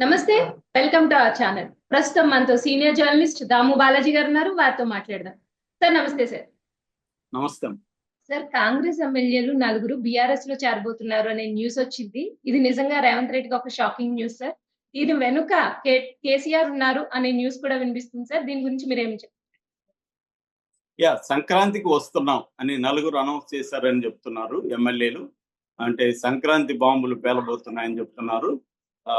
నమస్తే welcome to our channel. ప్రస్తుతం మనతో సీనియర్ జర్నలిస్ట్ దాము బాలాజీ గారు ఉన్నారు వారితో మాట్లాడదాం. సార్ నమస్తే సార్. నమస్తే. సార్ కాంగ్రెస్ ఎమ్మెల్యేలు నలుగురు బీఆర్ఎస్లో చేరబోతున్నారు అనే న్యూస్ వచ్చింది. ఇది నిజంగా రేవంత్ రెడ్డికి ఒక షాకింగ్ న్యూస్ సార్. దీని వెనుక కేసీఆర్ ఉన్నారు అనే న్యూస్ కూడా వినిపిస్తుంది సార్. దీని గురించి మీరు ఏమి చెప్తారు యా సంక్రాంతికి వస్తున్నాం అని నలుగురు అనౌన్స్ చేశారని చెప్తున్నారు ఎమ్మెల్యేలు. అంటే సంక్రాంతి బాంబులు పేలబోతున్నాయని చెప్తున్నారు. ఆ,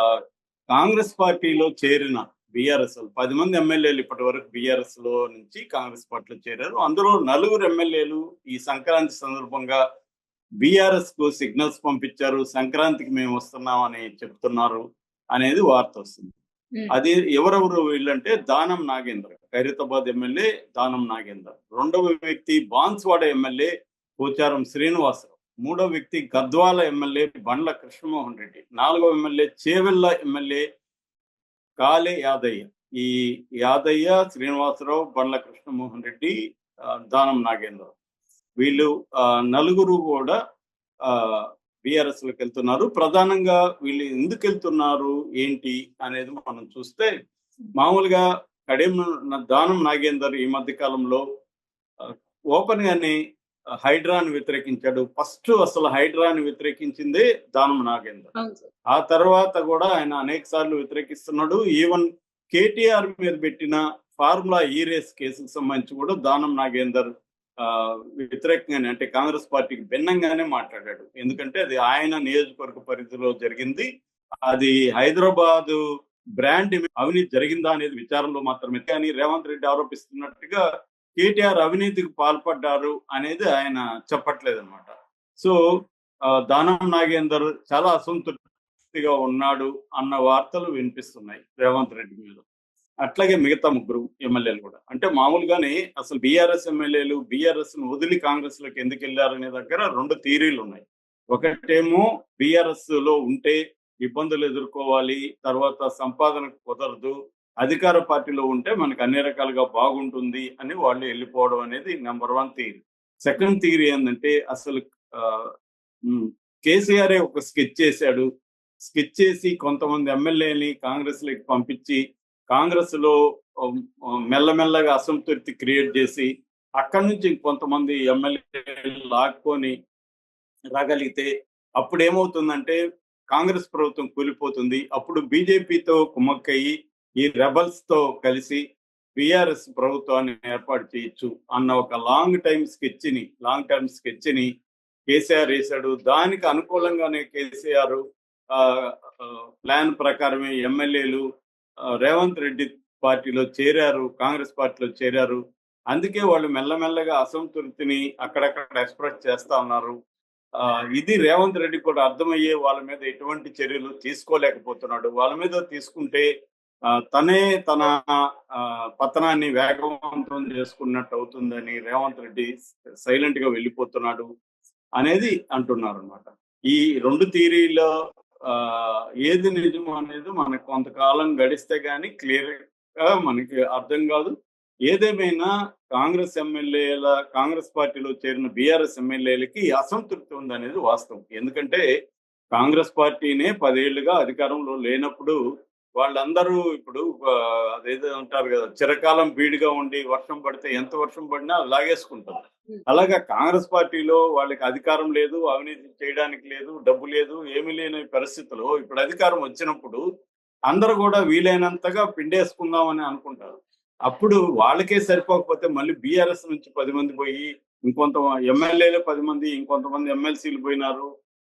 కాంగ్రెస్ పార్టీలో చేరిన బీఆర్ఎస్ పది మంది ఎమ్మెల్యేలు ఇప్పటి వరకు బీఆర్ఎస్లో నుంచి కాంగ్రెస్ పార్టీలో చేరారు. అందులో నలుగురు ఎమ్మెల్యేలు ఈ సంక్రాంతి సందర్భంగా బీఆర్ఎస్కు సిగ్నల్స్ పంపించారు. సంక్రాంతికి మేము వస్తున్నాం అని చెప్తున్నారు అనేది వార్త వస్తుంది. అది ఎవరెవరు వీళ్ళంటే దానం నాగేంద్ర ఖైరతాబాద్ ఎమ్మెల్యే దానం నాగేంద్ర. రెండవ వ్యక్తి బాన్స్వాడ ఎమ్మెల్యే పోచారం శ్రీనివాసరావు. మూడో వ్యక్తి గద్వాల ఎమ్మెల్యే బండ్ల కృష్ణమోహన్ రెడ్డి. నాలుగో ఎమ్మెల్యే చేవెళ్ళ ఎమ్మెల్యే కాలే యాదయ్య. ఈ యాదయ్య శ్రీనివాసరావు బండ్ల కృష్ణమోహన్ రెడ్డి దానం నాగేంద్ర వీళ్ళు ఆ, నలుగురు కూడా బీఆర్ఎస్లోకి వెళ్తున్నారు. ప్రధానంగా వీళ్ళు ఎందుకు వెళ్తున్నారు ఏంటి అనేది మనం చూస్తే మామూలుగా కడేం దానం నాగేందర్ ఈ మధ్య కాలంలో ఓపెన్ గానే హైడ్రాని వ్యతిరేకించాడు. ఫస్ట్ అసలు హైడ్రాని వ్యతిరేకించిందే దానం నాగేందర్. ఆ తర్వాత కూడా ఆయన అనేక సార్లు వ్యతిరేకిస్తున్నాడు. ఈవెన్ కేటీఆర్ మీద పెట్టిన ఫార్ములా ఈ రేస్ కేసుకు సంబంధించి కూడా దానం నాగేందర్ ఆ, వ్యతిరేకంగానే అంటే కాంగ్రెస్ పార్టీకి భిన్నంగానే మాట్లాడాడు. ఎందుకంటే అది ఆయన నియోజకవర్గ పరిధిలో జరిగింది. అది హైదరాబాద్ బ్రాండ్ అవినీతి జరిగిందా అనేది విచారంలో మాత్రమే. కానీ రేవంత్ రెడ్డి ఆరోపిస్తున్నట్టుగా కేటీఆర్ అవినీతికి పాల్పడ్డారు అనేది ఆయన చెప్పట్లేదు అనమాట సో దానం నాగేందర్ చాలా అసంతృప్తిగా ఉన్నాడు అన్న వార్తలు వినిపిస్తున్నాయి రేవంత్ రెడ్డి మీద. అట్లాగే మిగతా ముగ్గురు ఎమ్మెల్యేలు కూడా. అంటే మామూలుగానే అసలు బీఆర్ఎస్ ఎమ్మెల్యేలు బీఆర్ఎస్ను వదిలి కాంగ్రెస్లోకి ఎందుకు వెళ్ళారనే దగ్గర రెండు థీరీలు ఉన్నాయి. ఒకటేమో బీఆర్ఎస్లో ఉంటే ఇబ్బందులు ఎదుర్కోవాలి తర్వాత సంపాదనకు కుదరదు అధికార పార్టీలో ఉంటే మనకు అన్ని రకాలుగా బాగుంటుంది అని వాళ్ళు వెళ్ళిపోవడం అనేది number one theory second theory ఏంటంటే అసలు కేసీఆరే ఒక స్కెచ్ చేశాడు. స్కెచ్ చేసి కొంతమంది ఎమ్మెల్యేని కాంగ్రెస్లోకి పంపించి కాంగ్రెస్లో మెల్లమెల్లగా అసంతృప్తి క్రియేట్ చేసి అక్కడి నుంచి కొంతమంది ఎమ్మెల్యేలు లాక్కొని రాగలిగితే అప్పుడు ఏమవుతుందంటే కాంగ్రెస్ ప్రభుత్వం కూలిపోతుంది. అప్పుడు బీజేపీతో కుమ్మక్కయ్యి ఈ రెబల్స్తో కలిసి బిఆర్ఎస్ ప్రభుత్వాన్ని ఏర్పాటు చేయొచ్చు అన్న ఒక లాంగ్ టైం స్కెచ్ని లాంగ్ టైం స్కెచ్ని కేసీఆర్ వేశాడు. దానికి అనుకూలంగానే కేసీఆర్ ఆ, ప్లాన్ ప్రకారమే ఎమ్మెల్యేలు రేవంత్ రెడ్డి పార్టీలో చేరారు కాంగ్రెస్ పార్టీలో చేరారు. అందుకే వాళ్ళు మెల్లమెల్లగా అసంతృప్తిని అక్కడక్కడ ఎక్స్ప్రెస్ చేస్తా ఉన్నారు. ఆ, ఇది రేవంత్ రెడ్డి కూడా అర్థమయ్యే వాళ్ళ మీద ఎటువంటి చర్యలు తీసుకోలేకపోతున్నాడు. వాళ్ళ మీద తీసుకుంటే తనే తన పతనాన్ని వేగవంతం చేసుకున్నట్టు అవుతుందని రేవంత్ రెడ్డి సైలెంట్గా వెళ్ళిపోతున్నాడు అనేది అంటున్నారు అనమాట ఈ రెండు థీరీలో ఏది నిజం అనేది మనకు కొంతకాలం గడిస్తే గానీ క్లియర్గా మనకి అర్థం కాదు. ఏదేమైనా కాంగ్రెస్ ఎమ్మెల్యేల కాంగ్రెస్ పార్టీలో చేరిన బీఆర్ఎస్ ఎమ్మెల్యేలకి అసంతృప్తి ఉందనేది వాస్తవం. ఎందుకంటే కాంగ్రెస్ పార్టీనే పదేళ్ళుగా అధికారంలో లేనప్పుడు వాళ్ళందరూ ఇప్పుడు అదేదో అంటారు కదా చిరకాలం బీడుగా ఉండి వర్షం పడితే ఎంత వర్షం పడినా లాగేసుకుంటారు. అలాగా కాంగ్రెస్ పార్టీలో వాళ్ళకి అధికారం లేదు అవినీతి చేయడానికి లేదు డబ్బు లేదు ఏమీ లేని పరిస్థితిలో ఇప్పుడు అధికారం వచ్చినప్పుడు అందరూ కూడా వీలైనంతగా పిండేసుకుందామని అనుకుంటారు. అప్పుడు వాళ్ళకే సరిపోకపోతే మళ్ళీ బీఆర్ఎస్ నుంచి పది మంది పోయి ఇంకొంత ఎమ్మెల్యేలు పది మంది ఇంకొంతమంది ఎమ్మెల్సీలు పోయినారు.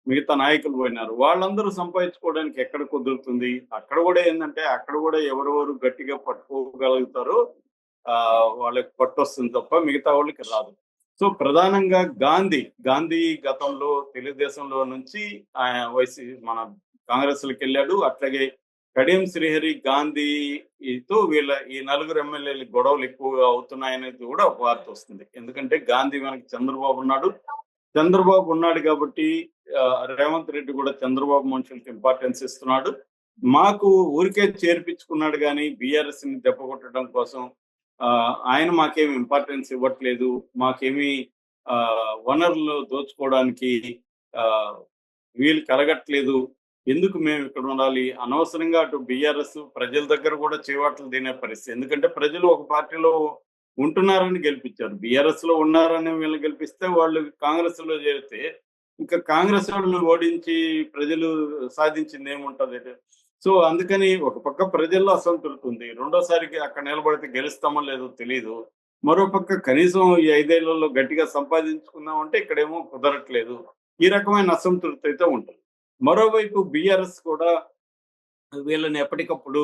మిగతా నాయకులు పోయినారు. వాళ్ళందరూ సంపాదించుకోవడానికి ఎక్కడ కుదురుతుంది? అక్కడ కూడా ఏంటంటే అక్కడ కూడా ఎవరెవరు గట్టిగా పట్టుకోగలుగుతారో ఆ వాళ్ళకి పట్టొస్తుంది తప్ప మిగతా వాళ్ళకి రాదు. సో ప్రధానంగా గాంధీ గాంధీ గతంలో తెలుగుదేశంలో నుంచి ఆయన వైసీ మన కాంగ్రెస్లోకి వెళ్ళాడు. అట్లాగే కడియం శ్రీహరి గాంధీతో వీళ్ళ ఈ నలుగురు ఎమ్మెల్యేలు గొడవలు ఎక్కువగా అవుతున్నాయనేది కూడా ఒక వార్త వస్తుంది. ఎందుకంటే గాంధీ మనకి చంద్రబాబు ఉన్నాడు. చంద్రబాబు ఉన్నాడు కాబట్టి రేవంత్ రెడ్డి కూడా చంద్రబాబు మనుషులకి ఇంపార్టెన్స్ ఇస్తున్నాడు. మాకు ఊరికే చేర్పించుకున్నాడు కానీ బీఆర్ఎస్ని దెబ్బ కొట్టడం కోసం ఆ, ఆయన మాకేమి ఇంపార్టెన్స్ ఇవ్వట్లేదు. మాకేమి ఆ, వనరులు దోచుకోవడానికి ఆ, వీలు కలగట్లేదు. ఎందుకు మేము ఇక్కడ ఉండాలి? అనవసరంగా అటు బీఆర్ఎస్ ప్రజల దగ్గర కూడా చేవాట్లు తినే పరిస్థితి. ఎందుకంటే ప్రజలు ఒక పార్టీలో ఉంటున్నారని గెలిపించారు. బీఆర్ఎస్లో ఉన్నారని వీళ్ళని గెలిపిస్తే వాళ్ళు కాంగ్రెస్లో చేరితే ఇంకా కాంగ్రెస్ వాళ్ళని ఓడించి ప్రజలు సాధించింది ఏముంటది? సో అందుకని ఒక పక్క ప్రజల్లో అసంతృప్తి ఉంది. రెండోసారికి అక్కడ నిలబడితే గెలుస్తామో లేదో తెలియదు మరో పక్క కనీసం ఈ ఐదేళ్ళలో గట్టిగా సంపాదించుకుందాం అంటే ఇక్కడేమో కుదరట్లేదు. ఈ రకమైన అసంతృప్తి అయితే ఉంటుంది. మరోవైపు బీఆర్ఎస్ కూడా వీళ్ళని ఎప్పటికప్పుడు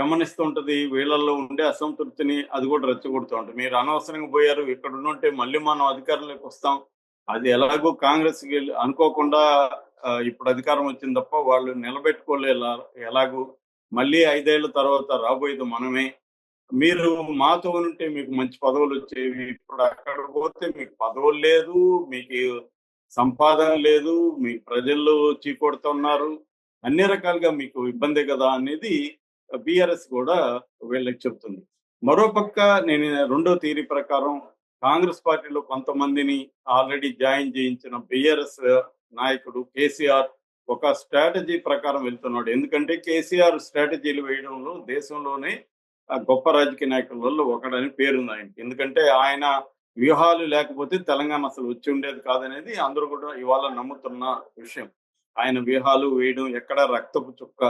గమనిస్తూ ఉంటది. వీళ్ళల్లో ఉండే అసంతృప్తిని అది కూడా రెచ్చగొడుతూ ఉంటుంది. మీరు అనవసరంగా పోయారు ఇక్కడ ఉంటే మళ్ళీ మనం అధికారంలోకి వస్తాం. అది ఎలాగో కాంగ్రెస్ అనుకోకుండా ఇప్పుడు అధికారం వచ్చింది తప్ప వాళ్ళు నిలబెట్టుకోలే ఎలాగూ మళ్ళీ ఐదేళ్ళ తర్వాత రాబోయేది మనమే. మీరు మాతో ఉంటే మీకు మంచి పదవులు వచ్చేవి. ఇప్పుడు అక్కడ పోతే మీకు పదవులు లేదు మీకు సంపాదన లేదు మీ ప్రజల్లో చీకొడుతున్నారు అన్ని రకాలుగా మీకు ఇబ్బంది కదా అనేది బీఆర్ఎస్ కూడా వీళ్ళకి చెప్తుంది. మరోపక్క నేను రెండో థీరీ ప్రకారం కాంగ్రెస్ పార్టీలో కొంతమందిని ఆల్రెడీ జాయిన్ చేయించిన బిఆర్ఎస్ నాయకుడు కేసీఆర్ ఒక స్ట్రాటజీ ప్రకారం వెళ్తున్నాడు. ఎందుకంటే కేసీఆర్ స్ట్రాటజీలు వేయడంలో దేశంలోనే గొప్ప రాజకీయ నాయకులలో ఒకడని పేరుంది ఆయనకి. ఎందుకంటే ఆయన వ్యూహాలు లేకపోతే తెలంగాణ అసలు వచ్చి ఉండేది కాదనేది అందరూ కూడా ఇవాళ నమ్ముతున్న విషయం. ఆయన వ్యూహాలు వేయడం ఎక్కడ రక్తపు చుక్క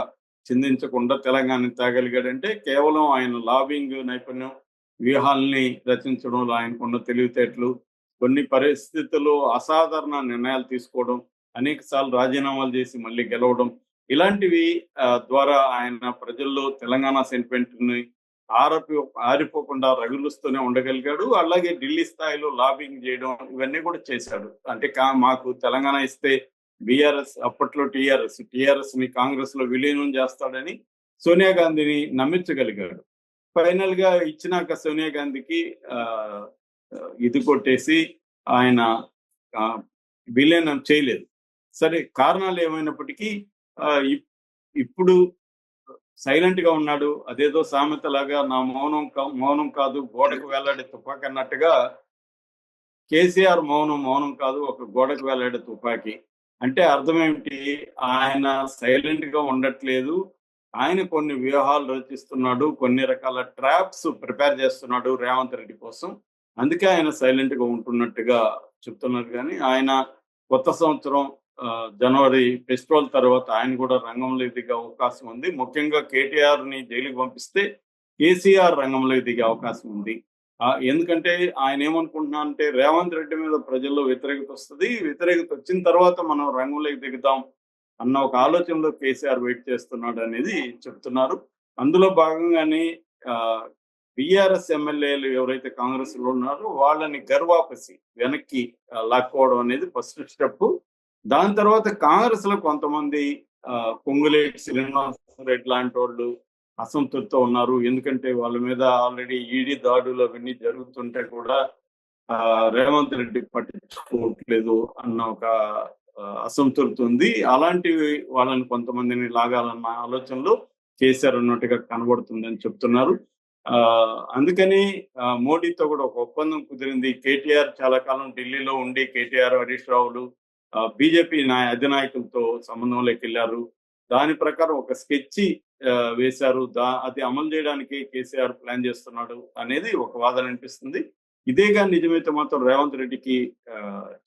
చిందించకుండా తెలంగాణ తేగలిగాడంటే కేవలం ఆయన లాబింగ్ నైపుణ్యం వ్యూహాల్ని రచించడంలో ఆయనకున్న తెలివితేటలు కొన్ని పరిస్థితుల్లో అసాధారణ నిర్ణయాలు తీసుకోవడం అనేక సార్లు రాజీనామాలు చేసి మళ్ళీ గెలవడం ఇలాంటివి ద్వారా ఆయన ప్రజల్లో తెలంగాణ సెంటిమెంట్ని ఆరపి ఆరిపోకుండా రగులుస్తూనే ఉండగలిగాడు. అలాగే ఢిల్లీ స్థాయిలో లాబింగ్ చేయడం ఇవన్నీ కూడా చేశాడు. అంటే కా- మాకు తెలంగాణ ఇస్తే బీఆర్ఎస్ అప్పట్లో టీఆర్ఎస్ టీఆర్ఎస్ని కాంగ్రెస్లో విలీనం చేస్తాడని సోనియా గాంధీని నమ్మించగలిగాడు. ఫైనల్గా ఇచ్చినాక సోనియా గాంధీకి ఆ, ఇది కొట్టేసి ఆయన ఆ, విలీనం చేయలేదు. సరే కారణాలు ఏమైనప్పటికీ ఆ, ఇప్పుడు సైలెంట్గా ఉన్నాడు. అదేదో సామెత లాగా నా మౌనం మౌనం కాదు గోడకు వేలాడే తుపాకి అన్నట్టుగా కేసీఆర్ మౌనం మౌనం కాదు ఒక గోడకు వేలాడే తుపాకి. అంటే అర్థం ఏమిటి? ఆయన సైలెంట్గా ఉండట్లేదు. ఆయన కొన్ని వ్యూహాలు రచిస్తున్నాడు కొన్ని రకాల ట్రాప్స్ ప్రిపేర్ చేస్తున్నాడు రేవంత్ రెడ్డి కోసం. అందుకే ఆయన సైలెంట్గా ఉంటున్నట్టుగా చెప్తున్నారు. కానీ ఆయన కొత్త సంవత్సరం ఆ, జనవరి ఫెస్టివల్ తర్వాత ఆయన కూడా రంగంలో దిగే అవకాశం ఉంది. ముఖ్యంగా కేటీఆర్ని జైలుకి పంపిస్తే కేసీఆర్ రంగంలో దిగే అవకాశం ఉంది. ఆ, ఎందుకంటే ఆయన ఏమనుకుంటున్నా అంటే రేవంత్ రెడ్డి మీద ప్రజల్లో వ్యతిరేకత వస్తుంది. వ్యతిరేకత వచ్చిన తర్వాత మనం రంగంలోకి దిగుదాం అన్న ఒక ఆలోచనలో కేసీఆర్ వెయిట్ చేస్తున్నాడు అనేది చెప్తున్నారు. అందులో భాగంగానే బీఆర్ఎస్ ఎమ్మెల్యేలు ఎవరైతే కాంగ్రెస్లో ఉన్నారో వాళ్ళని గర్వాపసి వెనక్కి లాక్కోవడం అనేది ఫస్ట్ స్టెప్ దాని తర్వాత కాంగ్రెస్లో కొంతమంది ఆ, పొంగులేటి శ్రీనివాస రెడ్డి లాంటి వాళ్ళు అసంతృప్తితో ఉన్నారు. ఎందుకంటే వాళ్ళ మీద ఆల్రెడీ ఈడీ దాడులు అవన్నీ జరుగుతుంటే కూడా రేవంత్ రెడ్డి పట్టించుకోవట్లేదు అన్న ఒక అసంతృప్తి ఉంది అలాంటివి వాళ్ళని కొంతమందిని లాగాలన్న ఆలోచనలో కేసీఆర్ అన్నట్టుగా కనబడుతుందని చెప్తున్నారు. ఆ అందుకని మోడీతో కూడా ఒక ఒప్పందం కుదిరింది. కేటీఆర్ చాలా కాలం ఢిల్లీలో ఉండి కేటీఆర్ హరీష్ రావులు బీజేపీ నాయ అధినాయకులతో సంబంధంలోకి వెళ్ళారు. దాని ప్రకారం ఒక స్కెచ్ వేశారు. దా అది అమలు చేయడానికి కేసీఆర్ ప్లాన్ చేస్తున్నాడు అనేది ఒక వాదన అనిపిస్తుంది. ఇదేగా నిజమైతే మాత్రం రేవంత్ రెడ్డికి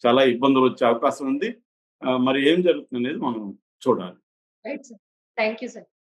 చాలా ఇబ్బందులు వచ్చే అవకాశం ఉంది. మరి ఏం జరుగుతుంది అనేది మనం చూడాలి. Thank you sir.